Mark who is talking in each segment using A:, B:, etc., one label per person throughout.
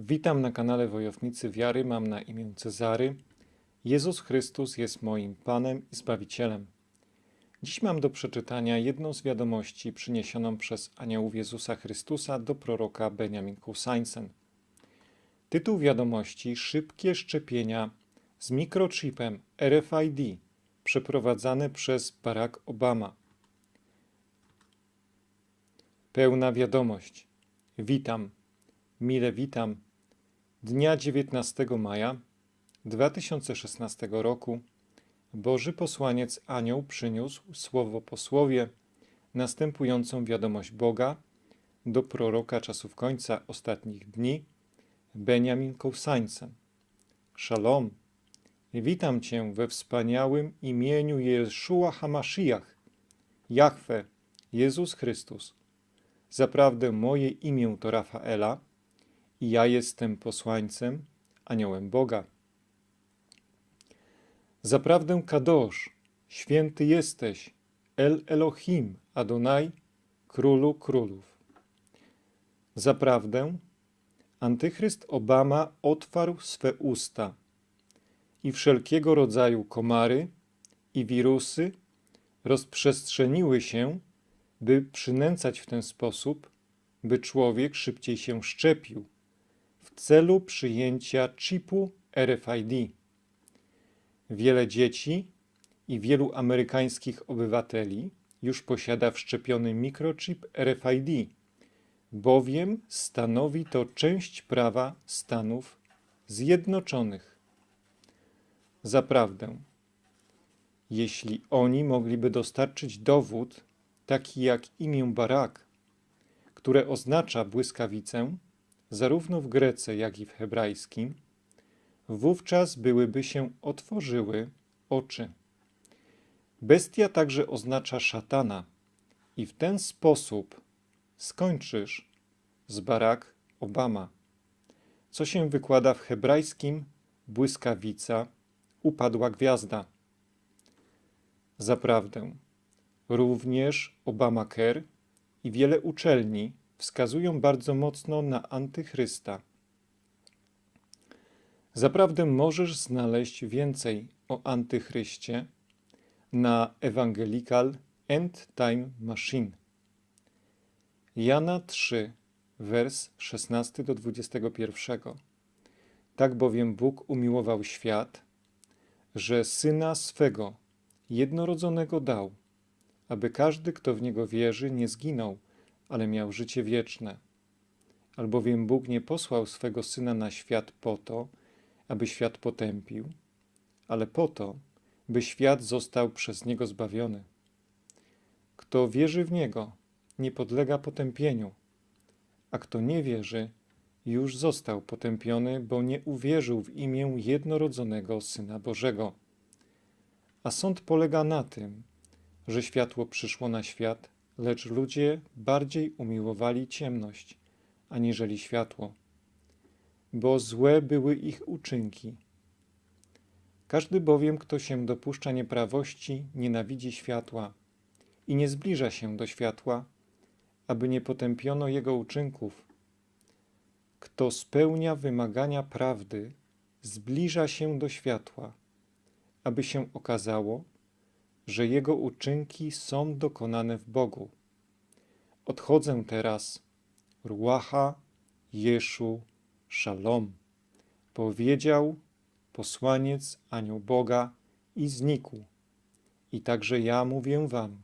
A: Witam na kanale Wojownicy Wiary, mam na imię Cezary. Jezus Chrystus jest moim Panem i Zbawicielem. Dziś mam do przeczytania jedną z wiadomości przyniesioną przez aniołów Jezusa Chrystusa do proroka Benjamin Kusainsen. Tytuł wiadomości Szybkie szczepienia z mikrochipem RFID przeprowadzane przez Barack Obama. Pełna wiadomość. Witam, mile witam. Dnia 19 maja 2016 roku Boży posłaniec Anioł przyniósł słowo posłowie następującą wiadomość Boga do proroka czasów końca ostatnich dni Benjamin Kołsańcem. Szalom. Witam Cię we wspaniałym imieniu Jeszua Hamashiach, Jahwe, Jezus Chrystus. Zaprawdę moje imię to Rafaela ja jestem posłańcem, aniołem Boga. Zaprawdę Kadosz, święty jesteś, El Elohim, Adonai, królu królów. Zaprawdę Antychryst Obama otwarł swe usta i wszelkiego rodzaju komary i wirusy rozprzestrzeniły się, by przynęcać w ten sposób, by człowiek szybciej się szczepił celu przyjęcia chipu RFID. Wiele dzieci i wielu amerykańskich obywateli już posiada wszczepiony mikrochip RFID, bowiem stanowi to część prawa Stanów Zjednoczonych. Zaprawdę, jeśli oni mogliby dostarczyć dowód, taki jak imię Barak, które oznacza błyskawicę, zarówno w grece, jak i w hebrajskim, wówczas byłyby się otworzyły oczy. Bestia także oznacza szatana, i w ten sposób skończysz z Barack Obama, co się wykłada w hebrajskim błyskawica, upadła gwiazda. Zaprawdę, również Obamacare i wiele uczelni wskazują bardzo mocno na antychrysta. Zaprawdę możesz znaleźć więcej o antychryście na Evangelical End Time Machine. Jana 3, wers 16 do 21. Tak bowiem Bóg umiłował świat, że syna swego jednorodzonego dał, aby każdy, kto w niego wierzy, nie zginął, ale miał życie wieczne. Albowiem Bóg nie posłał swego syna na świat po to, aby świat potępił, ale po to, by świat został przez niego zbawiony. Kto wierzy w niego, nie podlega potępieniu, a kto nie wierzy, już został potępiony, bo nie uwierzył w imię jednorodzonego Syna Bożego. A sąd polega na tym, że światło przyszło na świat, lecz ludzie bardziej umiłowali ciemność, aniżeli światło, bo złe były ich uczynki. Każdy bowiem, kto się dopuszcza nieprawości, nienawidzi światła i nie zbliża się do światła, aby nie potępiono jego uczynków. Kto spełnia wymagania prawdy, zbliża się do światła, aby się okazało, że jego uczynki są dokonane w Bogu. Odchodzę teraz, Ruacha Jeszu Shalom, powiedział posłaniec anioł Boga i znikł. I także ja mówię wam,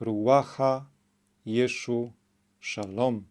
A: Ruacha Jeszu Shalom.